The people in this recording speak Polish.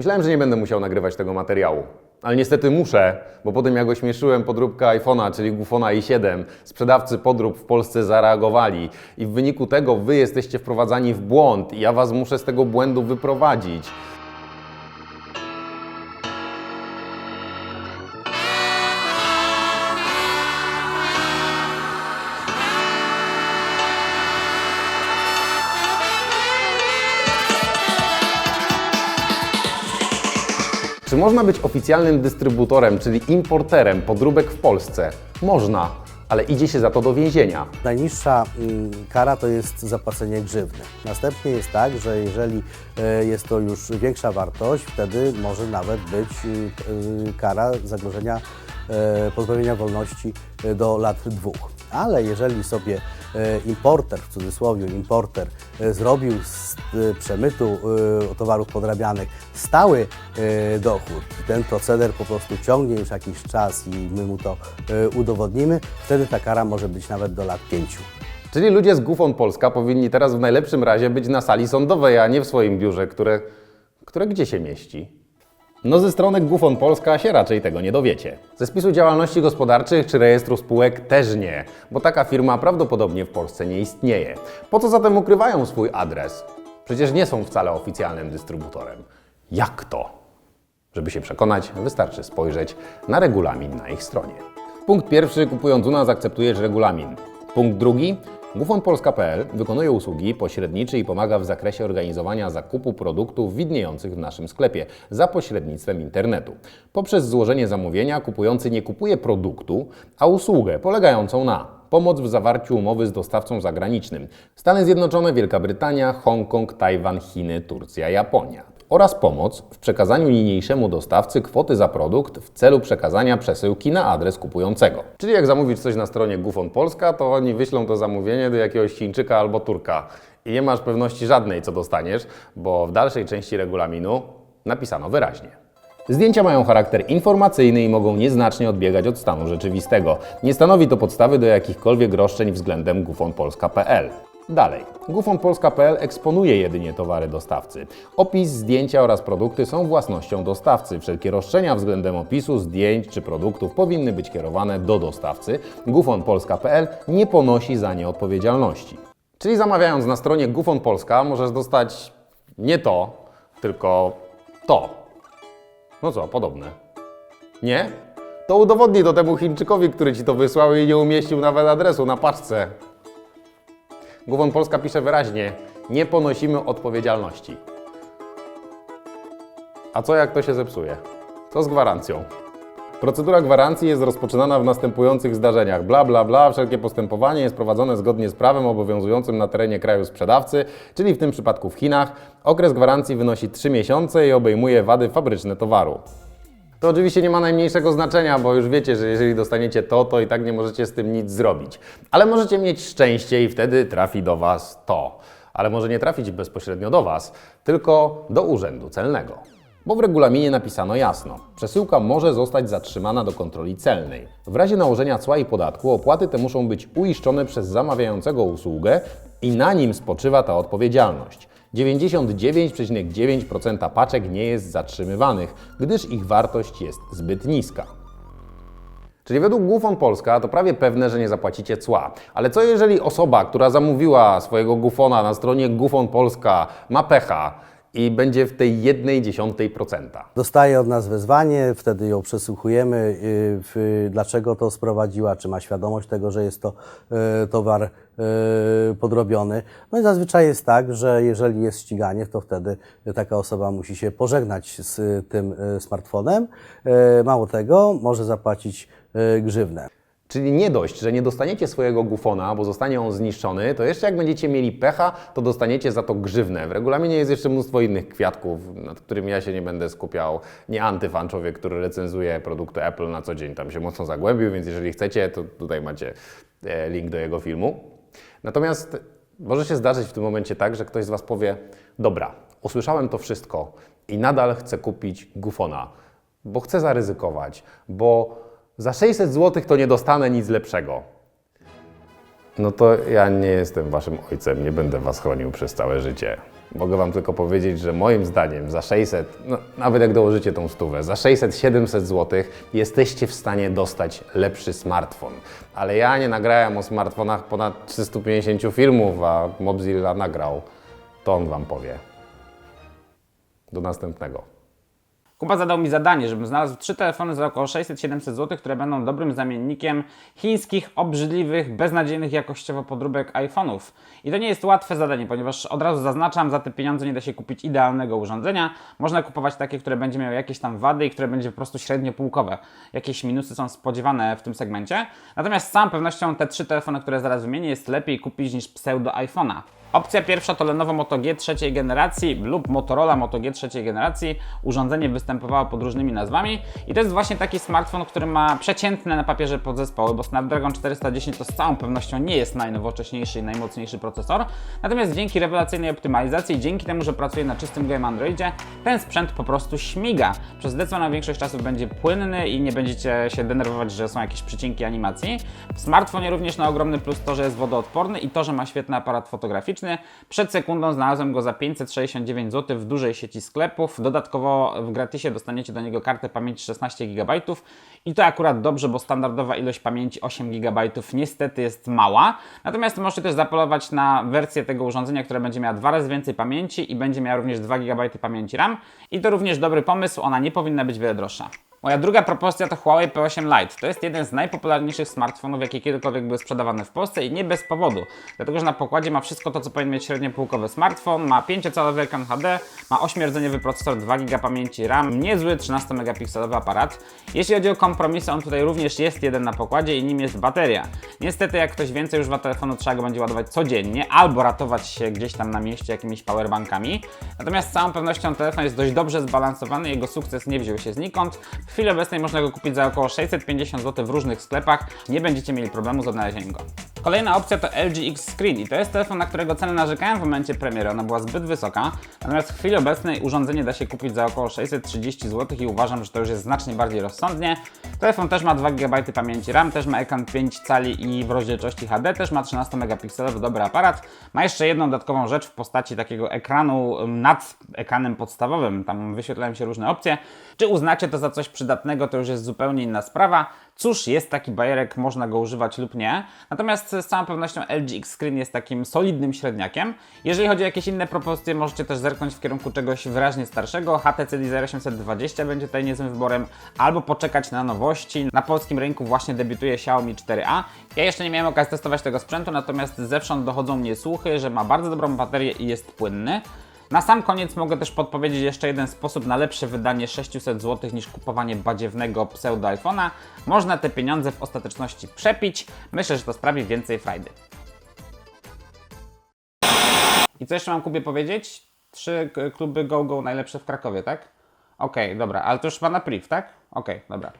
Myślałem, że nie będę musiał nagrywać tego materiału. Ale niestety muszę, bo po tym jak ośmieszyłem podróbkę iPhone'a, czyli Gufona i7, sprzedawcy podrób w Polsce zareagowali i w wyniku tego wy jesteście wprowadzani w błąd i ja was muszę z tego błędu wyprowadzić. Czy można być oficjalnym dystrybutorem, czyli importerem podróbek w Polsce? Można, ale idzie się za to do więzienia. Najniższa mm, kara to jest zapłacenie grzywny. Następnie jest tak, że jeżeli e, jest to już większa wartość, wtedy może nawet być y, y, kara zagrożenia e, pozbawienia wolności e, do lat dwóch. Ale jeżeli sobie e, importer, w cudzysłowie importer, e, zrobił z e, przemytu towarów podrabianych stały dochód, ten proceder po prostu ciągnie już jakiś czas i my mu to udowodnimy, wtedy ta kara może być nawet do lat pięciu. Czyli ludzie z Gufon Polska powinni teraz w najlepszym razie być na sali sądowej, a nie w swoim biurze, które, które gdzie się mieści? No ze strony Gufon Polska się raczej tego nie dowiecie. Ze spisu działalności gospodarczych czy rejestru spółek też nie, bo taka firma prawdopodobnie w Polsce nie istnieje. Po co zatem ukrywają swój adres? Przecież nie są wcale oficjalnym dystrybutorem. Jak to? Żeby się przekonać, wystarczy spojrzeć na regulamin na ich stronie. Punkt pierwszy. Kupując u nas akceptujesz regulamin. Punkt drugi. GufonPolska.pl wykonuje usługi pośrednicze i pomaga w zakresie organizowania zakupu produktów widniejących w naszym sklepie za pośrednictwem internetu. Poprzez złożenie zamówienia kupujący nie kupuje produktu, a usługę polegającą na Pomoc w zawarciu umowy z dostawcą zagranicznym. Stany Zjednoczone, Wielka Brytania, Hongkong, Tajwan, Chiny, Turcja, Japonia. Oraz pomoc w przekazaniu niniejszemu dostawcy kwoty za produkt w celu przekazania przesyłki na adres kupującego. Czyli jak zamówisz coś na stronie Gufon Polska, to oni wyślą to zamówienie do jakiegoś Chińczyka albo Turka. I nie masz pewności żadnej, co dostaniesz, bo w dalszej części regulaminu napisano wyraźnie. Zdjęcia mają charakter informacyjny i mogą nieznacznie odbiegać od stanu rzeczywistego. Nie stanowi to podstawy do jakichkolwiek roszczeń względem gufonpolska.pl. Dalej. Gufonpolska.pl eksponuje jedynie towary dostawcy. Opis, zdjęcia oraz produkty są własnością dostawcy. Wszelkie roszczenia względem opisu, zdjęć czy produktów powinny być kierowane do dostawcy. Gufonpolska.pl nie ponosi za nie odpowiedzialności. Czyli zamawiając na stronie Gufon Polska możesz dostać nie to, tylko to. No co, podobne. Nie? To udowodnij to temu Chińczykowi, który ci to wysłał i nie umieścił nawet adresu na paczce. Głowon Polska pisze wyraźnie: Nie ponosimy odpowiedzialności. A co jak to się zepsuje? Co z gwarancją? Procedura gwarancji jest rozpoczynana w następujących zdarzeniach. Bla, bla, bla. Wszelkie postępowanie jest prowadzone zgodnie z prawem obowiązującym na terenie kraju sprzedawcy, czyli w tym przypadku w Chinach. Okres gwarancji wynosi 3 miesiące i obejmuje wady fabryczne towaru. To oczywiście nie ma najmniejszego znaczenia, bo już wiecie, że jeżeli dostaniecie to, to i tak nie możecie z tym nic zrobić. Ale możecie mieć szczęście i wtedy trafi do Was to. Ale może nie trafić bezpośrednio do Was, tylko do Urzędu Celnego. Bo w regulaminie napisano jasno, przesyłka może zostać zatrzymana do kontroli celnej. W razie nałożenia cła i podatku opłaty te muszą być uiszczone przez zamawiającego usługę i na nim spoczywa ta odpowiedzialność. 99,9% paczek nie jest zatrzymywanych, gdyż ich wartość jest zbyt niska. Czyli według Gufon Polska to prawie pewne, że nie zapłacicie cła. Ale co jeżeli osoba, która zamówiła swojego Gufona na stronie Gufon Polska ma pecha i będzie w tej jednej dziesiątej procenta? Dostaje od nas wezwanie, wtedy ją przesłuchujemy, y, w, dlaczego to sprowadziła, czy ma świadomość tego, że jest to y, towar y, podrobiony. No i zazwyczaj jest tak, że jeżeli jest ściganie, to wtedy taka osoba musi się pożegnać z tym y, smartfonem. Y, Mało tego, może zapłacić y, grzywnę. Czyli nie dość, że nie dostaniecie swojego gufona, bo zostanie on zniszczony, to jeszcze jak będziecie mieli pecha, to dostaniecie za to grzywnę. W regulaminie jest jeszcze mnóstwo innych kwiatków, nad którymi ja się nie będę skupiał. Nie antyfan, człowiek, który recenzuje produkty Apple na co dzień, tam się mocno zagłębił, więc jeżeli chcecie, to tutaj macie e, link do jego filmu. Natomiast może się zdarzyć w tym momencie tak, że ktoś z Was powie: Dobra, usłyszałem to wszystko i nadal chcę kupić gufona, bo chcę zaryzykować, bo za 600 zł to nie dostanę nic lepszego. No to ja nie jestem Waszym ojcem, nie będę Was chronił przez całe życie. Mogę Wam tylko powiedzieć, że moim zdaniem za 600, no, nawet jak dołożycie tą stówę, za 600-700 zł jesteście w stanie dostać lepszy smartfon. Ale ja nie nagrałem o smartfonach ponad 350 filmów, a Mobzilla nagrał. To on Wam powie. Do następnego. Kuba zadał mi zadanie, żebym znalazł trzy telefony za około 600-700 zł, które będą dobrym zamiennikiem chińskich, obrzydliwych, beznadziejnych jakościowo podróbek iPhone'ów. I to nie jest łatwe zadanie, ponieważ od razu zaznaczam, za te pieniądze nie da się kupić idealnego urządzenia. Można kupować takie, które będzie miało jakieś tam wady i które będzie po prostu średnio półkowe. Jakieś minusy są spodziewane w tym segmencie. Natomiast z całą pewnością te trzy telefony, które zaraz wymienię, jest lepiej kupić niż pseudo iPhone'a. Opcja pierwsza to Lenovo Moto G trzeciej generacji lub Motorola Moto G trzeciej generacji. Urządzenie występowało pod różnymi nazwami i to jest właśnie taki smartfon, który ma przeciętne na papierze podzespoły, bo Snapdragon 410 to z całą pewnością nie jest najnowocześniejszy i najmocniejszy procesor. Natomiast dzięki rewelacyjnej optymalizacji dzięki temu, że pracuje na czystym game Androidzie, ten sprzęt po prostu śmiga. Przez zdecydowaną większość czasu będzie płynny i nie będziecie się denerwować, że są jakieś przycinki animacji. W smartfonie również na ogromny plus to, że jest wodoodporny i to, że ma świetny aparat fotograficzny. Przed sekundą znalazłem go za 569 zł w dużej sieci sklepów. Dodatkowo w gratisie dostaniecie do niego kartę pamięci 16 GB i to akurat dobrze, bo standardowa ilość pamięci 8 GB niestety jest mała. Natomiast możecie też zapolować na wersję tego urządzenia, która będzie miała dwa razy więcej pamięci i będzie miała również 2 GB pamięci RAM. I to również dobry pomysł, ona nie powinna być wiele droższa. Moja druga propozycja to Huawei P8 Lite. To jest jeden z najpopularniejszych smartfonów, jakie kiedykolwiek były sprzedawane w Polsce i nie bez powodu. Dlatego, że na pokładzie ma wszystko to, co powinien mieć średnio półkowy smartfon. Ma 5-calowy ekran HD, ma 8-rdzeniowy procesor, 2 GB pamięci RAM, niezły 13-megapikselowy aparat. Jeśli chodzi o kompromisy, on tutaj również jest jeden na pokładzie i nim jest bateria. Niestety, jak ktoś więcej używa telefonu, trzeba go będzie ładować codziennie albo ratować się gdzieś tam na mieście jakimiś powerbankami. Natomiast z całą pewnością telefon jest dość dobrze zbalansowany, jego sukces nie wziął się znikąd. W chwili obecnej można go kupić za około 650 zł w różnych sklepach. Nie będziecie mieli problemu z odnalezieniem go. Kolejna opcja to LG X Screen i to jest telefon, na którego ceny narzekałem w momencie premiery, ona była zbyt wysoka. Natomiast w chwili obecnej urządzenie da się kupić za około 630 zł i uważam, że to już jest znacznie bardziej rozsądnie. Telefon też ma 2 GB pamięci RAM, też ma ekran 5 cali i w rozdzielczości HD, też ma 13-megapikselowy dobry aparat. Ma jeszcze jedną dodatkową rzecz w postaci takiego ekranu nad ekranem podstawowym, tam wyświetlają się różne opcje. Czy uznacie to za coś przydatnego, to już jest zupełnie inna sprawa. Cóż, jest taki bajerek, można go używać lub nie. Natomiast z całą pewnością X Screen jest takim solidnym średniakiem. Jeżeli chodzi o jakieś inne propozycje, możecie też zerknąć w kierunku czegoś wyraźnie starszego. HTC Desire 820 będzie tutaj niezłym wyborem, albo poczekać na nowości. Na polskim rynku właśnie debiutuje Xiaomi 4A. Ja jeszcze nie miałem okazji testować tego sprzętu, natomiast zewsząd dochodzą mnie słuchy, że ma bardzo dobrą baterię i jest płynny. Na sam koniec mogę też podpowiedzieć jeszcze jeden sposób na lepsze wydanie 600 zł niż kupowanie badziewnego pseudo iPhone'a. Można te pieniądze w ostateczności przepić. Myślę, że to sprawi więcej frajdy. I co jeszcze mam Kubie powiedzieć? Trzy kluby GoGo najlepsze w Krakowie, tak? Okej, dobra, ale to już ma na priv, tak? Okej, dobra.